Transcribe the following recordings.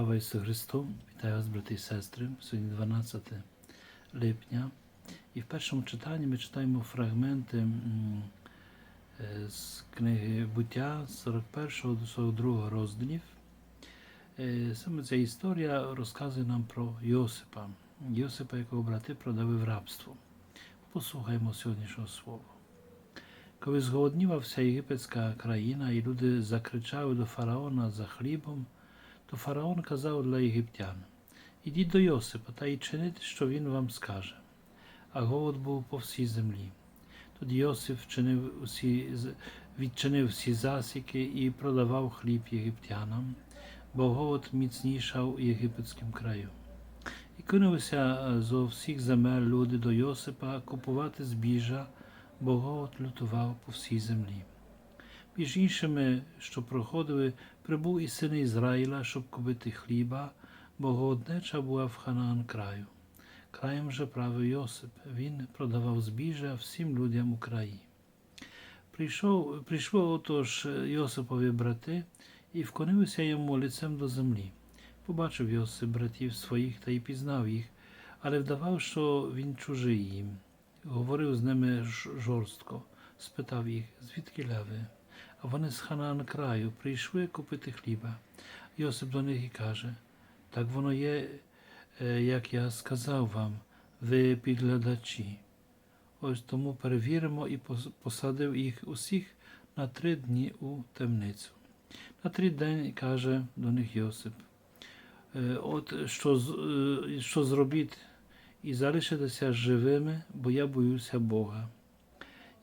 Слава Ісусу Христу! Вітаю вас, брати і сестри. Сьогодні 12 липня. І в першому читанні ми читаємо фрагменти е, з книги Буття з 41 до 42 розділів. Е, Саме ця історія розказує нам про Йосипа, Йосипа, якого брати продали в рабство. Послухаймо сьогоднішнього слова. Коли зголодніла вся єгипетська країна, і люди закричали до фараона за хлібом, то фараон казав для єгиптян: Ідіть до Йосипа та й чиніть, що він вам скаже. А голод був по всій землі. Тоді Йосип вчинив усі, відчинив всі засіки і продавав хліб єгиптянам, бо голод міцнішав у єгипетському краю. І кинулися е, зо всіх земель люди до Йосипа купувати збіжжя, бо голод лютував по всій землі. Між іншими, що проходили, прибув і син Ізраїля, щоб купити хліба, бо голоднеча була в Ханаан краю. Краєм же правив Йосип, він продавав збіжжя всім людям у краї. Прийшов, прийшло отож Йосипові брати і вклонилися йому лицем до землі. Побачив Йосип братів своїх та й пізнав їх, але вдавав, що він чужий їм. Говорив з ними жорстко, спитав їх, звідки ви? Вони з Ханаан краю прийшли купити хліба. Йосип до них і каже: так воно є, е, як я сказав вам, ви підглядачі. Ось тому перевіримо і посадив їх усіх на три дні у темницю. На три дні каже до них Йосип: «Е, От що, е, що зробіть і залишитеся живими, бо я боюся Бога.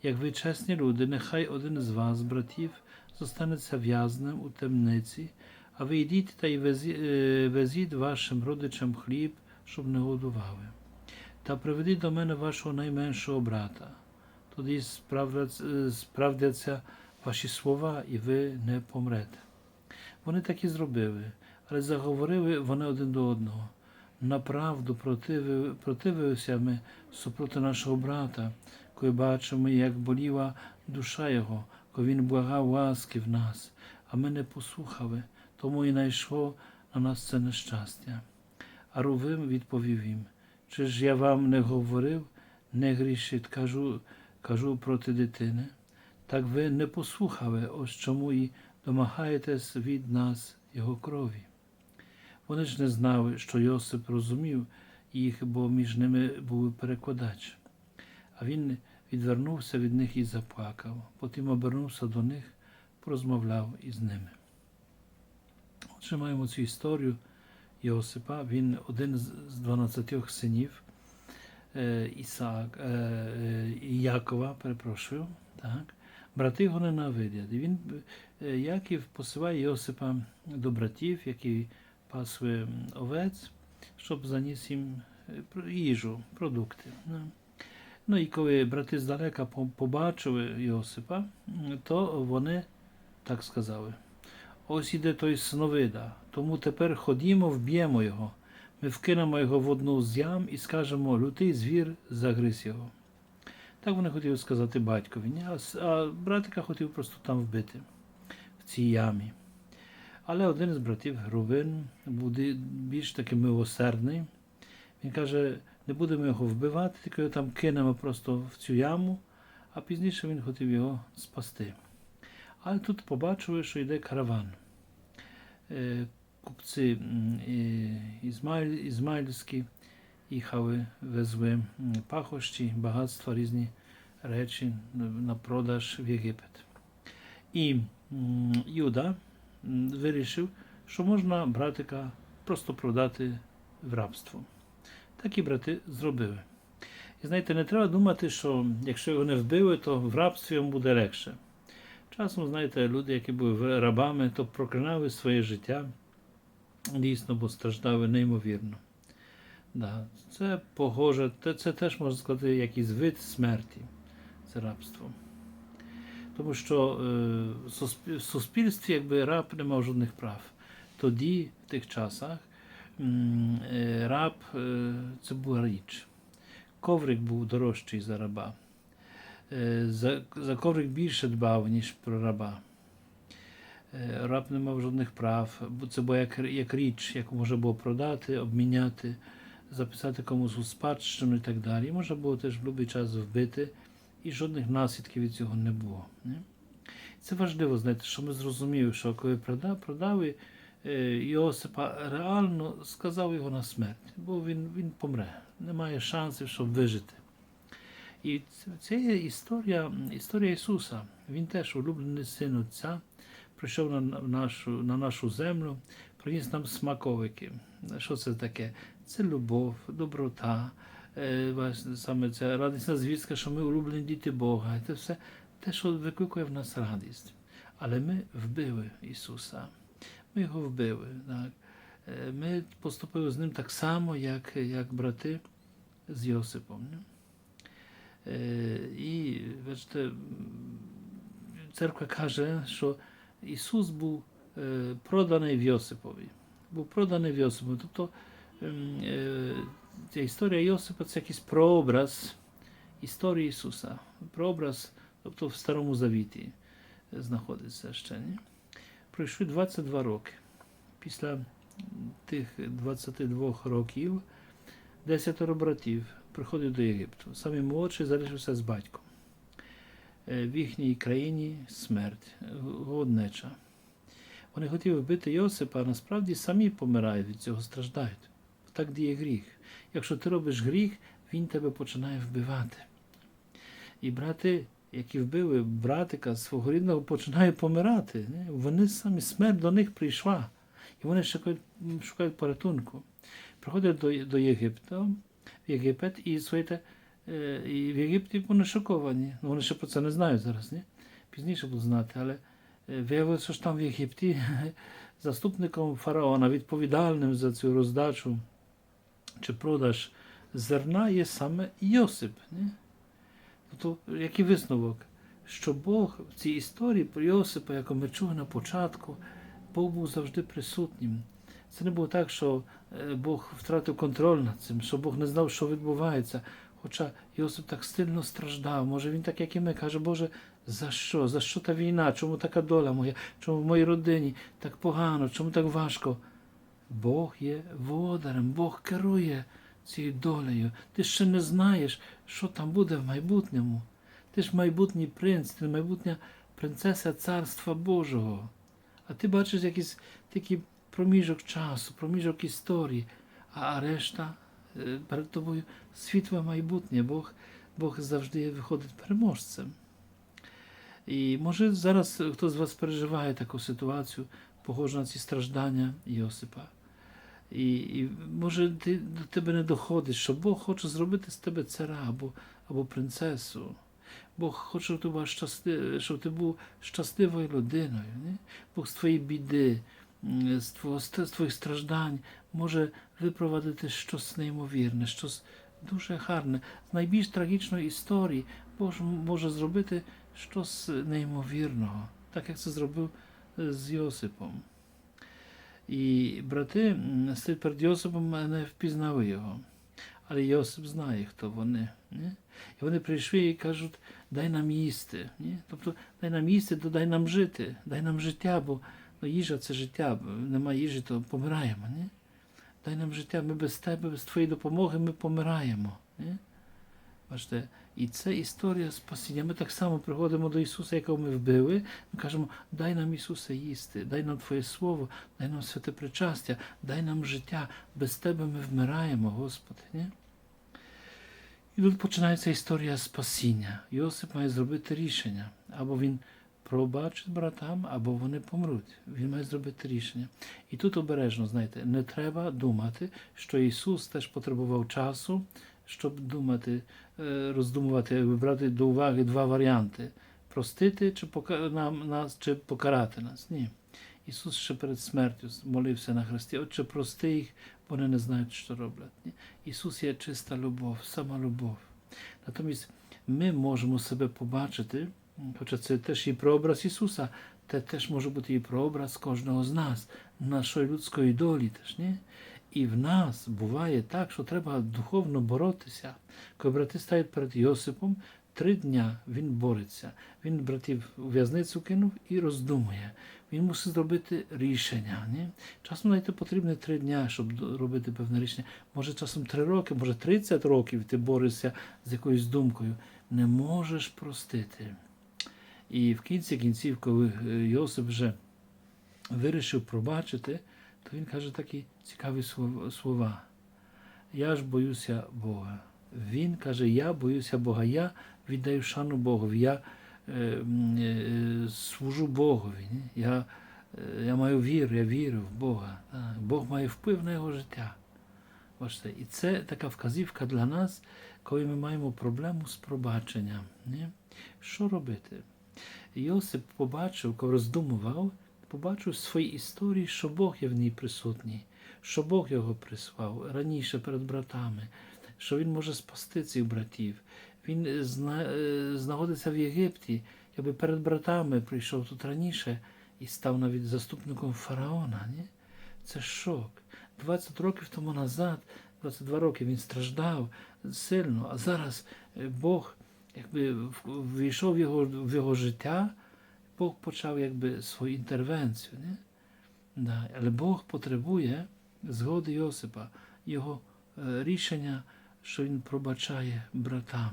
Як ви чесні люди, нехай один з вас, братів, зостанеться в'язнем у темниці, а ви йдіть та й е, везіть вашим родичам хліб, щоб не годували. Та приведіть до мене вашого найменшого брата. Тоді справдяться, е, ваші слова, і ви не помрете. Вони так і зробили, але заговорили вони один до одного. Направду противилися ми супроти нашого брата, коли бачимо, як боліла душа його, коли він благав ласки в нас, а ми не послухали, тому і найшло на нас це нещастя. А Рувим відповів їм, чи ж я вам не говорив, не грішить, кажу, кажу проти дитини. Так ви не послухали, ось чому і домагаєтесь від нас його крові. Вони ж не знали, що Йосип розумів їх, бо між ними був перекладач. А він відвернувся від них і заплакав. Потім обернувся до них, порозмовляв із ними. Отже, маємо цю історію Йосипа. Він один з з 12 синів е, Ісаак, е, е, Якова, перепрошую. Так. Брати його ненавидять. І він, Яків посилає Йосипа до братів, які пасли овець, щоб заніс їм їжу, продукти. Ну. І коли брати здалека побачили Йосипа, то вони так сказали: ось іде той сновида, тому тепер ходімо, вб'ємо його. Ми вкинемо його в одну з ям і скажемо, лютий звір загриз його. Так вони хотіли сказати батькові, а, братика хотів просто там вбити, в цій ямі. Але один з братів Рувин був більш таки милосердний. Він каже, не будемо його вбивати, тільки його там кинемо просто в цю яму, а пізніше він хотів його спасти. Але тут побачили, що йде караван. Е, Купці ізмаїльські їхали, везли пахощі, багатства, різні речі на продаж в Єгипет. І Юда вирішив, що можна братика просто продати в рабство. Так і брати зробили. І знаєте, не треба думати, що якщо його не вбили, то в рабстві йому буде легше. Часом, знаєте, люди, які були рабами, то проклинали своє життя, дійсно, бо страждали неймовірно. Да, це погоже, це, це теж можна сказати якийсь вид смерті, це рабство. Тому що е, в суспільстві якби раб не мав жодних прав. Тоді, в тих часах, раб е, це була річ. Коврик був дорожчий за раба. Е, За, за коврик більше дбав, ніж про раба. Е, Раб не мав жодних прав, бо це була як, як річ, яку можна було продати, обміняти, записати комусь у спадщину і так далі. І можна було теж в будь-який час вбити, і жодних наслідків від цього не було. Це важливо, знаєте, що ми зрозуміли, що коли продав, продали е, Йосипа, реально сказав його на смерть, бо він, він помре, немає шансів, щоб вижити. І це- є історія, історія Ісуса. Він теж улюблений син Отця, прийшов на на нашу, на нашу землю, приніс нам смаковики. Що це таке? Це любов, доброта, е, саме ця радісна звістка, що ми улюблені діти Бога. Це все те, що викликає в нас радість. Але ми вбили Ісуса. Ми його вбили. Так. Е, Ми поступили з ним так само, як, як брати з Йосипом. Е, І бачите, церква каже, що Ісус був е, проданий в Йосипові. Був проданий в Йосипові. Тобто ем, ця історія Йосипа це якийсь прообраз історії Ісуса. Прообраз, тобто в Старому Завіті знаходиться ще. Ні? Пройшли 22 роки. Після тих 22 років десятеро братів приходять до Єгипту. Самий молодший залишився з батьком. Е, В їхній країні смерть, голоднеча. Вони хотіли вбити Йосипа, а насправді самі помирають від цього, страждають. Так діє гріх. Якщо ти робиш гріх, він тебе починає вбивати. І брати, які вбили братика свого рідного, починають помирати. не? Вони самі смерть до них прийшла. І вони шукають, шукають порятунку. Приходять до, до Єгипта, в Єгипет, і слухайте, е, і в Єгипті вони шоковані. Ну, вони ще про це не знають зараз, ні? Пізніше будуть знати, але е, виявилося, що там в Єгипті заступником фараона, відповідальним за цю роздачу чи продаж зерна є саме Йосип. Ні? Тобто, який висновок? Що Бог в цій історії про Йосипа, яку ми чули на початку, Бог був завжди присутнім. Це не було так, що е, Бог втратив контроль над цим, що Бог не знав, що відбувається. Хоча Йосип так сильно страждав. Може він так, як і ми, каже, Боже, за що? За що та війна? Чому така доля моя? Чому в моїй родині так погано? Чому так важко? Бог є володарем, Бог керує цією долею. Ти ще не знаєш, що там буде в майбутньому. Ти ж майбутній принц, ти майбутня принцеса Царства Божого. А ти бачиш якийсь такий проміжок часу, проміжок історії, а решта е, перед тобою світле майбутнє. Бог, Бог завжди виходить переможцем. І може зараз хтось з вас переживає таку ситуацію, похожу на ці страждання Йосипа. І, і може ти, до тебе не доходить, що Бог хоче зробити з тебе цара або, або принцесу. Бог хоче, щоб ти, була щасти, щоб ти був щасливою людиною. Не? Бог з твоєї біди, з, твого, з твоїх страждань може випровадити щось неймовірне, щось дуже гарне. З найбільш трагічної історії Бог може зробити щось неймовірного, так як це зробив е, з Йосипом. І брати стоять перед Йосипом не впізнали його. Але Йосип знає, хто вони. Ні? І вони прийшли і кажуть, дай нам їсти. Ні? Тобто дай нам їсти, то дай нам жити, дай нам життя, бо ну, їжа це життя, немає їжі, то помираємо. Ні? Дай нам життя, ми без тебе, без твоєї допомоги ми помираємо. Ні? Бачите, і це історія спасіння. Ми так само приходимо до Ісуса, якого ми вбили. Ми кажемо, дай нам Ісуса їсти, дай нам Твоє Слово, дай нам святе причастя, дай нам життя. Без Тебе ми вмираємо, Господи. Ні? І тут починається історія спасіння. Йосип має зробити рішення. Або він пробачить братам, або вони помруть. Він має зробити рішення. І тут обережно, знаєте, не треба думати, що Ісус теж потребував часу, щоб думати, е, роздумувати, вибрати до уваги два варіанти: простити чи нам, нас, чи покарати нас. Ні. Ісус ще перед смертю молився на Христі. Отче, прости їх, вони не знають, що роблять. Ні? Ісус є чиста любов, сама любов. Натомість ми можемо себе побачити, хоча це теж і прообраз Ісуса, це теж може бути і прообраз кожного з нас, нашої людської долі теж, ні? І в нас буває так, що треба духовно боротися. Коли брати стають перед Йосипом, три дня він бореться. Він братів у в'язницю кинув і роздумує. Він мусить зробити рішення. Ні? Часом навіть потрібно три дня, щоб робити певне рішення. Може, часом три роки, може 30 років ти борешся з якоюсь думкою. Не можеш простити. І в кінці кінців, коли е, Йосип вже вирішив пробачити, то він каже такі цікаві слова. Я ж боюся Бога. Він каже, я боюся Бога, я віддаю шану Богові, я е, е, служу Богові. Ні? Я, е, я маю віру, я вірю в Бога. Так. Бог має вплив на його життя. Бачите, і це така вказівка для нас, коли ми маємо проблему з пробаченням. Ні? Що робити? Йосип побачив, коли роздумував, побачив в своїй історії, що Бог є в ній присутній, що Бог його прислав раніше перед братами, що він може спасти цих братів. Він е, е, знаходиться в Єгипті, якби перед братами прийшов тут раніше і став навіть заступником фараона. Ні? Це шок. 20 років тому назад, 22 роки він страждав сильно, а зараз е, Бог якби ввійшов в його, в його життя, Бог почав якби свою інтервенцію. Не? Да. Але Бог потребує згоди Йосипа, його рішення, що він пробачає братам.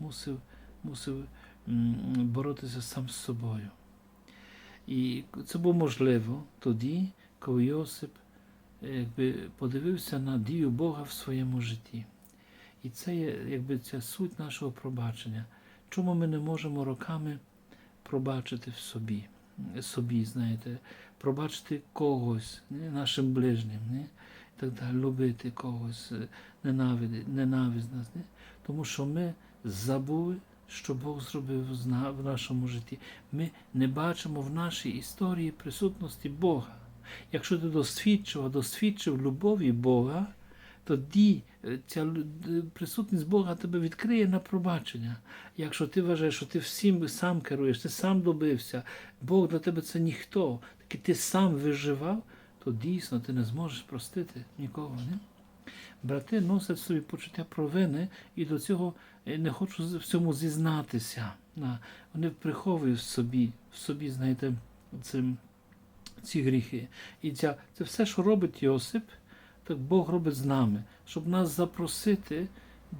Мусив, мусив боротися сам з собою. І це було можливо тоді, коли Йосип е, якби, подивився на дію Бога в своєму житті. І це є якби ця суть нашого пробачення. Чому ми не можемо роками пробачити в собі, собі, знаєте, пробачити когось, не, нашим ближнім, не? і так далі, любити когось, е, ненавидити, ненависть нас. Не? Тому що ми забули, що Бог зробив в нашому житті. Ми не бачимо в нашій історії присутності Бога. Якщо ти досвідчив, досвідчив любові Бога, тоді е, ця присутність Бога тебе відкриє на пробачення. Якщо ти вважаєш, що ти всім сам керуєш, ти сам добився, Бог для тебе це ніхто, таки ти сам виживав, то дійсно ти не зможеш простити нікого. Не? Брати носять собі почуття провини і до цього е, не хочуть в цьому зізнатися. Вони приховують в собі, в собі, знаєте, цим, ці гріхи. І ця, це все, що робить Йосип, так Бог робить з нами, щоб нас запросити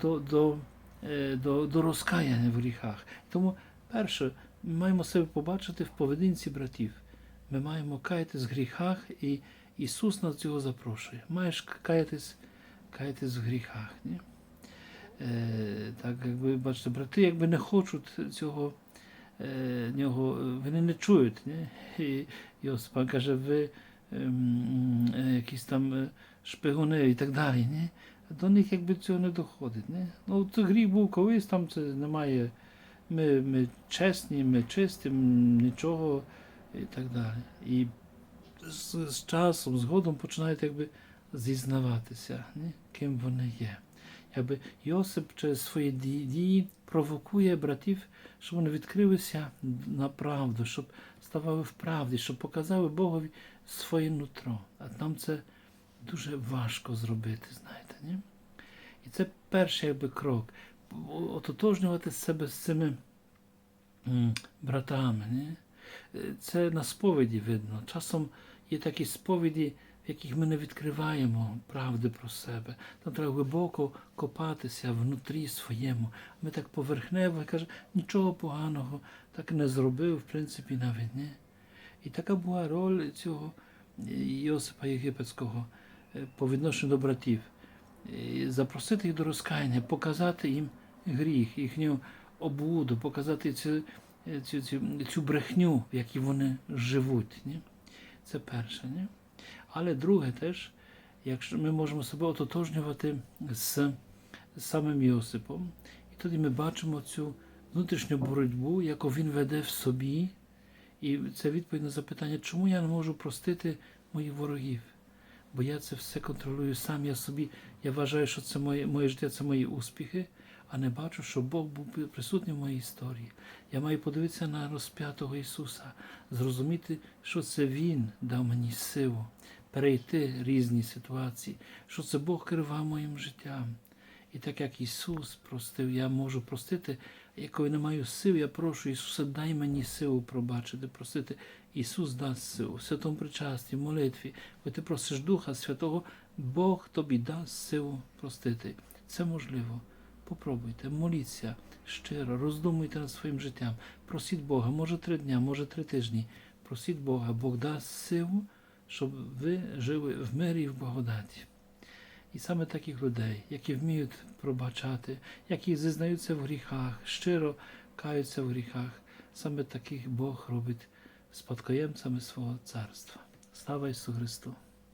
до, до, е, до, до розкаяння в гріхах. Тому, перше, ми маємо себе побачити в поведінці братів. Ми маємо каятись в гріхах, і Ісус нас цього запрошує. Маєш каятись, каятись в гріхах. Ні? Е, так, якби, бачите, брати якби не хочуть цього, е, нього, вони не чують. Ні? І Йосипа каже, ви ем, е, якісь там шпигуни і так далі. Ні? До них якби цього не доходить. Ні? Ну, це гріх був колись, там це немає. Ми, ми чесні, ми чисті, нічого і так далі. І з, з часом, згодом починають якби зізнаватися, ні? ким вони є. Якби Йосип через свої дії, провокує братів, щоб вони відкрилися на правду, щоб ставали в правді, щоб показали Богові своє нутро. А нам це дуже важко зробити, знаєте. Ні? І це перший якби, крок. Ототожнювати себе з цими братами. Ні? Е, Це на сповіді видно. Часом є такі сповіді, в яких ми не відкриваємо правди про себе. Там треба глибоко копатися внутрі своєму. Ми так поверхнево каже, нічого поганого так не зробив, в принципі, навіть не. І така була роль цього Йосипа Єгипетського е, по відношенню до братів. Запросити їх до розкаяння, показати їм гріх, їхню облуду, показати цю, е, цю, цю, цю брехню, в якій вони живуть. Ні? Це перше. Ні? Але друге теж, якщо ми можемо себе ототожнювати з самим Йосипом, і тоді ми бачимо цю внутрішню боротьбу, яку він веде в собі. І це відповідь на запитання, чому я не можу простити моїх ворогів? Бо я це все контролюю сам, я собі, я вважаю, що це моє, моє життя це мої успіхи, а не бачу, що Бог був присутній в моїй історії. Я маю подивитися на розп'ятого Ісуса, зрозуміти, що це Він дав мені силу перейти різні ситуації, що це Бог керував моїм життям. І так як Ісус простив, я можу простити, коли не маю сил, я прошу Ісуса, дай мені силу пробачити, простити. Ісус дасть силу. В святому причасті, в молитві, коли ти просиш Духа Святого, Бог тобі дасть силу простити. Це можливо. Попробуйте, моліться щиро, роздумуйте над своїм життям. Просіть Бога, може три дня, може три тижні. Просіть Бога, Бог дасть силу, щоб ви жили в мирі і в благодаті. І саме таких людей, які вміють пробачати, які зізнаються в гріхах, щиро каються в гріхах, саме таких Бог робить спадкоємцями свого царства. Слава Ісусу Христу!